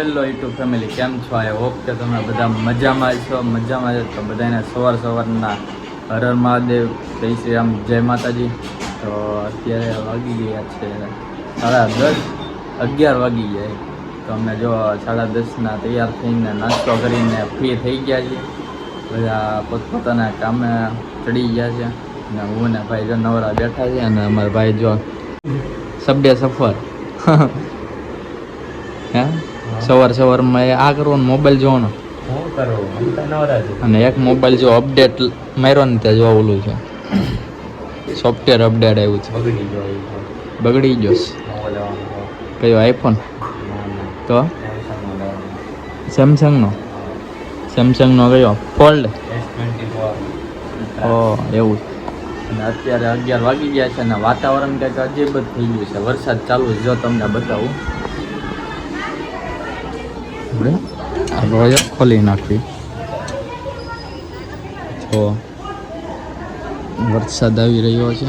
Hello YouTube family કેમ છો? I hope કે તમે બધા મજામાં છો. મજામાં છો. તો બધાને સવાર સવારના હર મહાદેવ. જય શ્રી રામ. જય માતાજી. તો અત્યારે વાગી ગયા છે સાડા દસ, અગિયાર વાગી ગયા તો અમે જો સાડા દસના તૈયાર થઈને નાસ્તો કરીને ફ્રી થઈ ગયા છીએ. બધા પોતપોતાના કામે ચડી ગયા છે. અને હું ને ભાઈ જો નવરા બેઠા છે અને અમારા ભાઈ જો સબડે સફર. સવાર સવારમાં એ આ કરવાનો મોબાઈલ જોવાનો. અને એક મોબાઈલ જો અપડેટ માર્યો ને ત્યાં જોવા ઓલું છે. સોફ્ટવેર અપડેટ આવ્યું છે. બગડી ગયો. કયો આઈફોન. તો. સેમસંગનો સેમસંગનો કયો? Fold S24. ઓ એવું. અને અત્યારે અગિયાર વાગી ગયા છે અને વાતાવરણ કંઈક અજીબ જ થઈ ગયું છે. વરસાદ ચાલુ છે. જો તમને બતાવું. આપણે આ લોહી ખોલી નાખવી તો વરસાદ આવી રહ્યો છે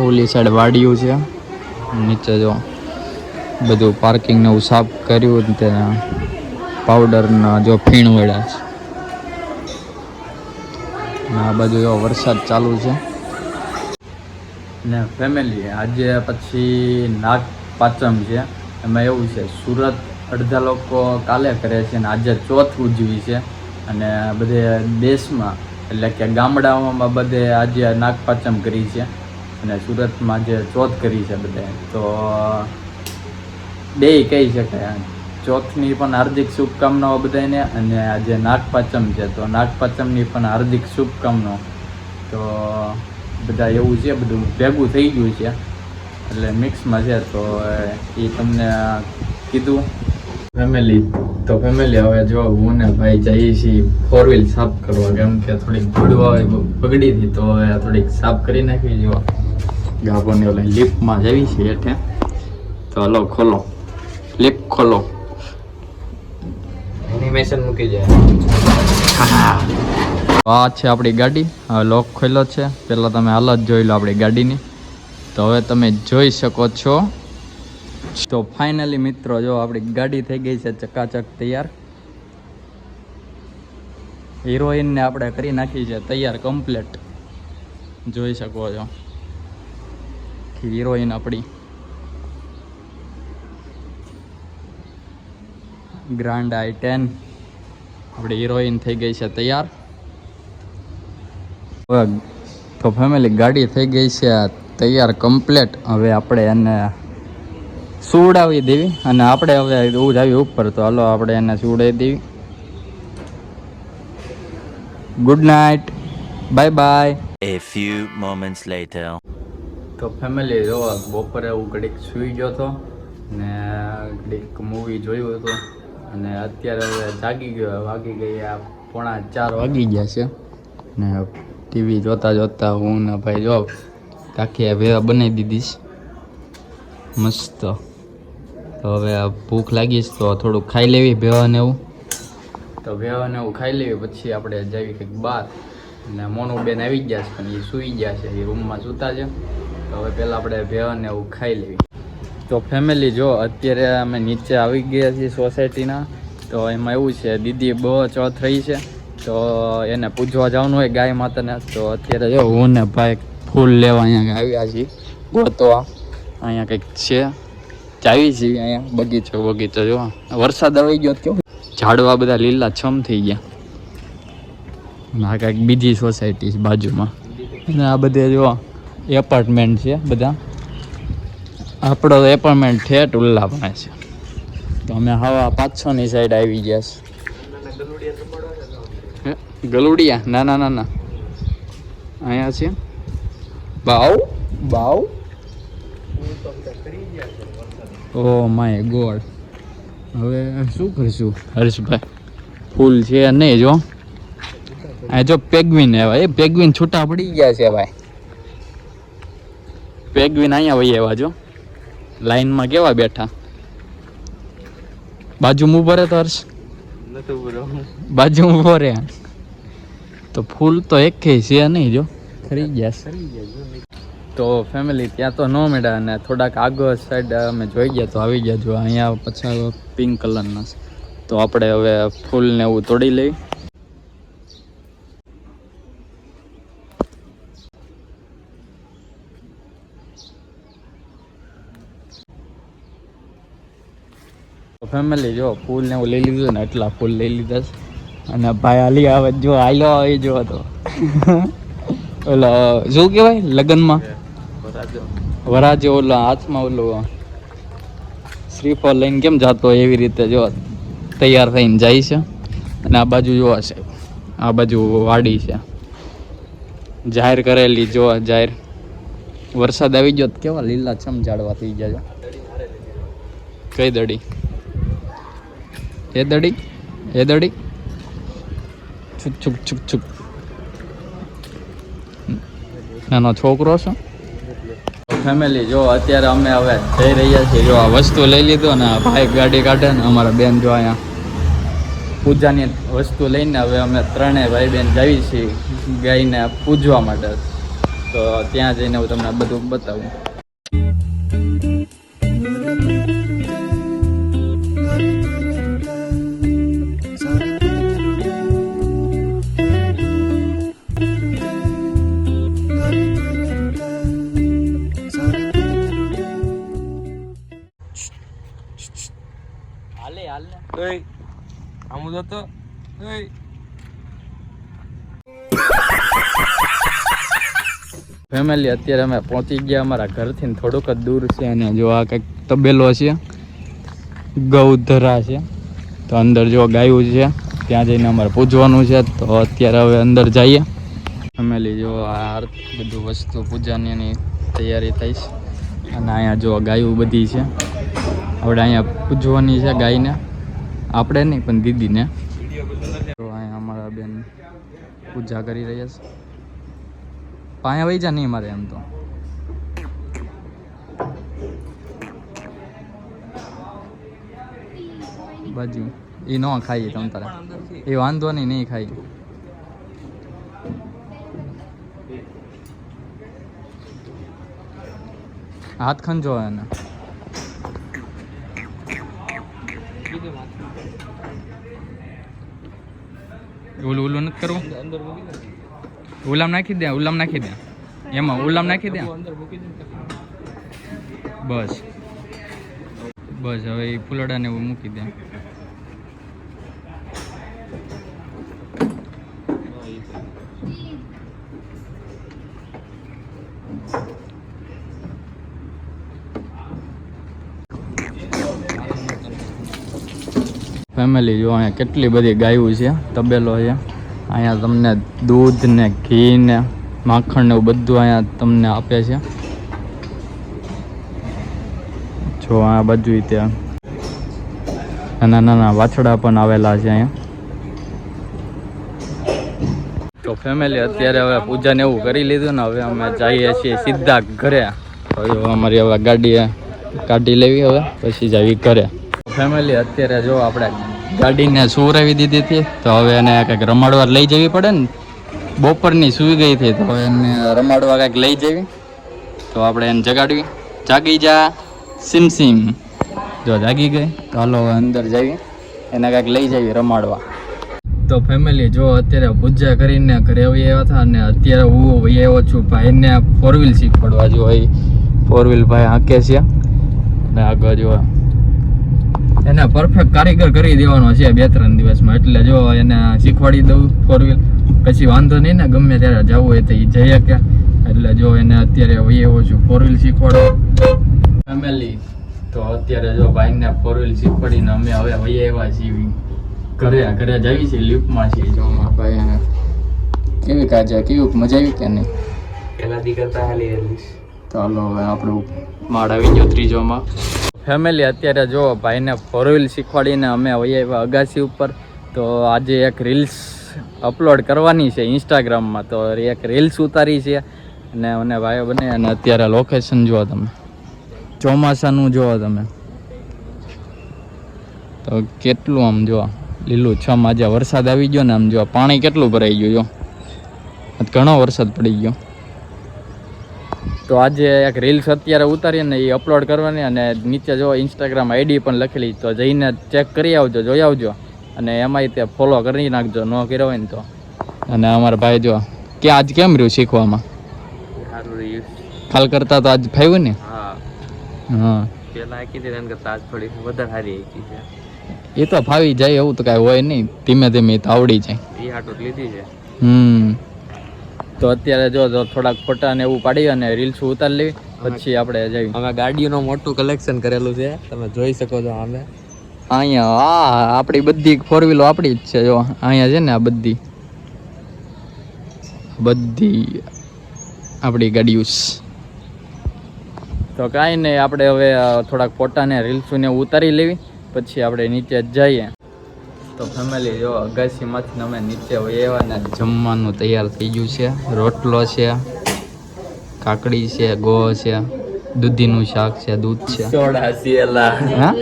ઓલી સાઈડ વાડિયું છે નીચે જો બધું પાર્કિંગ ને એવું સાફ કર્યું ને તે પાવડરના જો ફીણ વળ્યા છે આ બાજુ એવો વરસાદ ચાલુ છે ને ફેમિલી આજે પછી નાગ પાંચમ છે. એમાં એવું છે, સુરત અડધા લોકો કાલે કરે છે ને આજે ચોથ ઉજવી છે. અને બધે દેશમાં, એટલે કે ગામડાઓમાં બધે આજે નાગપાચમ કરી છે. અને સુરતમાં જે ચોથ કરી છે બધે. તો, બે કહી શકાય ચોથની પણ હાર્દિક શુભકામનાઓ બધાને અને આજે નાગપાચમ છે. તો નાગપાંચમની પણ હાર્દિક શુભકામનાઓ. તો બધા એવું છે બધું ભેગું થઈ ગયું છે. એટલે મિક્સમાં છે તો એ તમને કીધું. ફેમિલી તો ફેમિલી હવે જો હું ને ભાઈ જઈએ છીએ ફોર વ્હીલ સાફ કરવા કેમ કે થોડીક ધૂળ બગડી હતી તો હવે થોડીક સાફ કરી નાખી જો. ગાભોની ઓલા લિફ્ટમાં જવી છે હેઠે. તો હલો ખોલો. લિફ્ટ ખોલો. એનિમેશન મૂકી જાય આ છે આપણી ગાડી. હવે લોક ખોલ્યો છે. પહેલાં તમે હાલત જોઈ લો આપણી ગાડીની. તો હવે તમે જોઈ શકો છો. તો ફાઇનલી મિત્રો, જો આપણી ગાડી થઈ ગઈ છે ચકાચક તૈયાર. હિરોઈનને આપણે કરી નાખી છે તૈયાર કમ્પ્લેટ જોઈ શકો છો. હિરોઈન આપણી. ગ્રાન્ડ આઈ ટેન આપણી હિરોઈન થઈ ગઈ છે તૈયાર. તો ફેમિલી ગાડી થઈ ગઈ છે આ તૈયાર કમ્પ્લેટ હવે આપણે એને સુવડાવી દેવી અને આપણે હવે એવું જ આવી ઉપર. તો હાલો આપણે એને સુવડાવી દેવી. Good night bye bye A few moments later. તો ફેમિલી જો બપોરે હું ઘડીક સૂઈ ગયો હતો ને ઘડીક મૂવી જોયું હતું. અને અત્યારે હવે જાગી ગયો વાગી ગયા પોણા ચાર વાગી ગયા છે. ને ટીવી જોતા જોતા હું ને ભાઈ જો કાકી ભેવા બનાવી દીધીશ મસ્ત. તો હવે ભૂખ લાગીશ તો થોડુંક ખાઈ લેવી ભેવાને એવું. તો ભેવાને એવું ખાઈ લેવી, પછી આપણે જઈએ કંઈક બહાર. ને મોનુબેન આવી ગયા છે, પણ એ સૂઈ ગયા છે, એ રૂમમાં સૂતા છે. તો હવે પહેલાં આપણે ભેવાને એવું ખાઈ લેવી. તો ફેમિલી જો, અત્યારે અમે નીચે આવી ગયા છીએ સોસાયટીના તો એમાં એવું છે, દીદી બહુ ચોથ રહી છે. તો એને પૂજવા જવાનું હોય ગાય માતાને. તો અત્યારે જો હું ને ભાઈ ફૂલ લેવા અહીંયા આવ્યા છીએ. ગોતવા. અહીંયા કંઈક છે. ચાવી છીએ અહીંયા, બગીચો બગીચો, જો. વરસાદ આવી ગયો કેવું ઝાડવા બધા લીલા છમ થઈ ગયા. આ કાંઈક બીજી સોસાયટી છે બાજુમાં. અને આ બધે જો એપાર્ટમેન્ટ છે બધા. આપણો એપાર્ટમેન્ટ ઠેઠ ઉલ્લા પણ છે. તો અમે હવા પાંચસોની સાઈડ આવી ગયા છે? ગલુડિયા. ના ના ના ના. અહીંયા છે. બાવ? બાવ? Oh my god. હવે શું કરશું? હર્ષભાઈ ફૂલ છે નહીં જો. આ જો પેગવિન એવા. એ પેગવિન છૂટા પડી ગયા છે ભાઈ. પેગવિન અહીંયા વહી એવા જો. લાઈનમાં કેવા બેઠા? બાજુમાં ઊભો રહે તો હર્ષ. બાજુ ભરે ઊભો રહે. તો ફૂલ તો એક છે નહીં જો. ખરી ગયા. તો ફેમિલી ત્યાં તો ન મળ્યા અને થોડાક આગળ સાઈડ અમે જોઈ ગયા તો આવી ગયા જો. અહીંયા પછી પિંક કલરના તો આપણે હવે ફૂલ ને એવું તોડી લઈ. ફેમિલી જો ફૂલ ને એવું લઈ લીધું ને એટલા ફૂલ લઈ લીધા છે. અને ભાઈ હાલી આવે, જો હાલો આવી જો તો ઓલો, શું કહેવાય? લગ્નમાં? વરાજે, ઓલો હાથમાં ઓલો શ્રીફળ લઈને કેમ જાતો એવી રીતે જો તૈયાર થઈને જાય છે. અને આ બાજુ જોવા છે. આ બાજુ વાડી છે. જાહેર કરેલી, જો જાહેર. વરસાદ આવી ગયો કેવા લીલા છમ ઝાડવા થઈ ગયા કઈ દડી? એ દડી? એ દડી? છુક છુક છુક છુક નાનો છોકરો છો? ફેમિલી જો અત્યારે અમે હવે જઈ રહ્યા છીએ, જો આ વસ્તુ લઈ લીધો ને ભાઈ ગાડી કાઢે ને અમારા બેન જો અહીંયા પૂજાની વસ્તુ લઈને હવે અમે ત્રણેય ભાઈ બેન જઈએ છીએ ગાયને પૂજવા માટે. તો ત્યાં જઈને હું તમને બધું બતાવું. ઓય ફેમિલી અત્યારે અમે પહોંચી ગયા અમારા ઘરથી થોડુંક જ દૂર છે અને જો આ કંઈક તબેલો છે, ગૌધરા છે, તો અંદર જો ગાયું છે, ત્યાં જઈને અમારે પૂજવાનું છે, તો અત્યારે હવે અંદર જઈએ. ફેમિલી જો આ બધું વસ્તુ પૂજાની તૈયારી થઈ છે. અને અહીંયા જો ગાયું બધી છે. આપણે અહીંયા પૂજવાની છે ગાયને. આપણે નહીં, પણ દીદીને. અહીંયા અમારા બેન પૂજા કરી રહ્યા છે. પાયા વહી જા નહીં અમારે એમ તો. બાજુ. એ ન ખાઈએ તમ તારે. એ વાંધો નહીં નહીં ખાઈ હાથ ખંજો એને. ઓલું ઓલું નથી કરવું? ઉલામ નાખી દે, ઉલામ નાખી દે. એમાં ઉલામ નાખી દે? બસ. બસ, હવે એ ફૂલડાને એવું મૂકી દે. ફેમિલી જો અહીંયા કેટલી બધી ગાયું છે, તબેલો છે. અહીંયા તમને દૂધ ને ઘી ને માખણ ને એવું બધું અહીંયા તમને આપે છે. જો આ બાજુ ત્યાં નાના નાના વાછડા પણ આવેલા છે અહીંયા. તો ફેમિલી અત્યારે હવે પૂજાને એવું કરી લીધું ને, હવે અમે જઈએ છીએ સીધા ઘરે. તો અમારી હવે ગાડી કાઢી લેવી હવે, પછી જવી ઘરે. ફેમિલી અત્યારે જો આપણે ગાડીને સુવરાવી દીધી હતી, તો હવે એને કંઈક રમાડવા લઈ જવી પડે ને? બપોરની સૂઈ ગઈ હતી, તો એને રમાડવા કંઈક લઈ જવી. તો આપણે એને જગાડવી. જાગી જા સિમ સિમ જો જાગી ગઈ, તો હાલો અંદર જઈએ. એને કાંઈક લઈ જઈએ રમાડવા. તો ફેમિલી જો અત્યારે પૂજા કરીને ઘરે આવી આવ્યા હતા અને અત્યારે હું વહી આવ્યો છું ભાઈને ફોર વ્હીલ શીખવાડવા. જો ફોર વ્હીલ ભાઈ હાંકે છે. અને આગળ જો એને પરફેક્ટ કારીગર કરી દેવાનો છે બે ત્રણ દિવસમાં. એટલે જો એને શીખવાડી દઉં ફોર વ્હીલ પછી વાંધો નહીં ને ગમે ત્યારે જવું હોય તો એ જઈ શકે. એટલે જો એને અત્યારે વહી એવો છું ફોર વ્હીલ શીખવાડો. ફેમિલી તો અત્યારે જો ભાઈને ફોર વ્હીલ શીખવાડીને અમે હવે વહી આવ્યા છીએ. ઘરે ઘરે જઈએ છીએ લિફ્ટમાં છીએ. જો મારા ભાઈ એને કેવી કાજા કેવી મજા આવી કે નહીં? પહેલાંથી કરતા હાલી હાલીશ ચાલો હવે આપણું માળ આવી ગયો ત્રીજોમાં ફેમિલી અત્યારે જો ભાઈને ફોર વ્હીલ શીખવાડીને અમે વહી આવ્યા અગાસી ઉપર, તો આજે એક રીલ્સ અપલોડ કરવાની છે ઇન્સ્ટાગ્રામમાં તો એક રીલ્સ ઉતારી છે અને મને ભાઈઓ બને અને અત્યારે લોકેશન જુઓ તમે. ચોમાસાનું જુઓ તમે. તો કેટલું આમ જો લીલું છમ આજે વરસાદ આવી ગયો ને આમ જો પાણી કેટલું ભરાઈ ગયું જો. ઘણો વરસાદ પડી ગયો. તો આજે એક રીલ્સ અત્યારે ઉતારીને એ અપલોડ કરવાની અને નીચે જો ઇન્સ્ટાગ્રામ આઈડી પણ લખેલી તો જઈને ચેક કરી આવજો જોઈ આવજો. અને એમાંય તે ફોલો કરી નાખજો ન કર્યો હોય ને તો. અને અમારા ભાઈ જો કે આજ કેમ રહ્યું શીખવામાં? ખાલ કરતા તો આજ ફાવ્યું ને? હા. હા. પેલા આખી એના કરતા આજ થોડી વધારે સારી છે. એ તો ફાવી જાય એવું તો કાંઈ હોય નહીં. ધીમે ધીમે તો આવડી જાય. એ હાટું લીધી છે. હમ. તો અત્યારે જો થોડાક ફોટા ને એવું પાડી અને રીલ્સ ઉતારી લેવી. પછી આપણે જઈએ અમે ગાડીઓનું મોટું કલેક્શન કરેલું છે. તમે જોઈ શકો છો અમે અહીંયા આ આપણી બધી ફોર વ્હીલો આપણી જ છે જો. અહીંયા છે ને આ બધી. બધી આપણી ગાડીઓ તો કાંઈ નહીં આપણે હવે થોડાક ફોટા ને રીલ્સો ને ઉતારી લેવી. પછી આપણે નીચે જઈએ. તો ફેમિલી જો અગાસીમાંથી અમે નીચે વયા ને જમવાનું તૈયાર થઈ ગયું છે. રોટલો છે કાકડી છે ગો છે દૂધીનું શાક છે દૂધ છે. સોડા સિયેલા હા?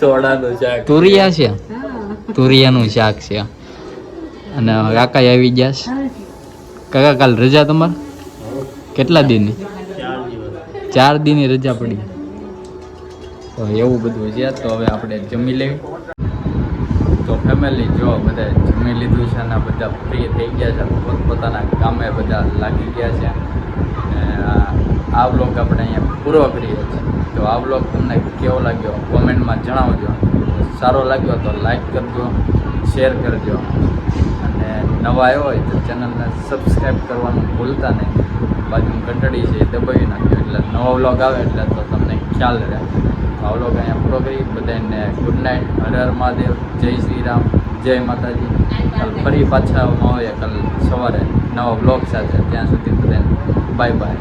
સોડાનું શાક. તુરિયા છે? તુરિયાનું શાક છે. અને કાકા આવી ગયા છે. કાકા કાલ રજા તમારે? કેટલા દિનની? ચાર દિનની રજા પડી. તો એવું બધું છે તો હવે આપણે જમી લેવી ફેમિલી જો બધા જમી લીધું છે અને બધા ફ્રી થઈ ગયા છે પોતપોતાના કામે બધા લાગી ગયા છે. આ- બ્લોગ આપણે અહીંયા પૂરો કરીએ છીએ. તો આ બ્લોગ તમને કેવો લાગ્યો? કોમેન્ટમાં જણાવજો. સારો લાગ્યો તો લાઈક કરજો શેર કરજો. અને નવા આવ્યો હોય તો ચેનલને સબસ્ક્રાઈબ કરવાનું ભૂલતા નહીં. બાજુ ઘંટડી છે એ દબાવી નાખ્યો એટલે નવો બ્લોગ આવે એટલે તો તમને ખ્યાલ રહે તો આ વ્લોગ અહીંયા પૂરો કરી બધાને ગુડ નાઇટ હર હર મહાદેવ, જય શ્રી રામ, જય માતાજી. કાલ ફરી પાછા મળીએ કાલ સવારે નવા બ્લોક સાથે. ત્યાં સુધી બધાને બાય બાય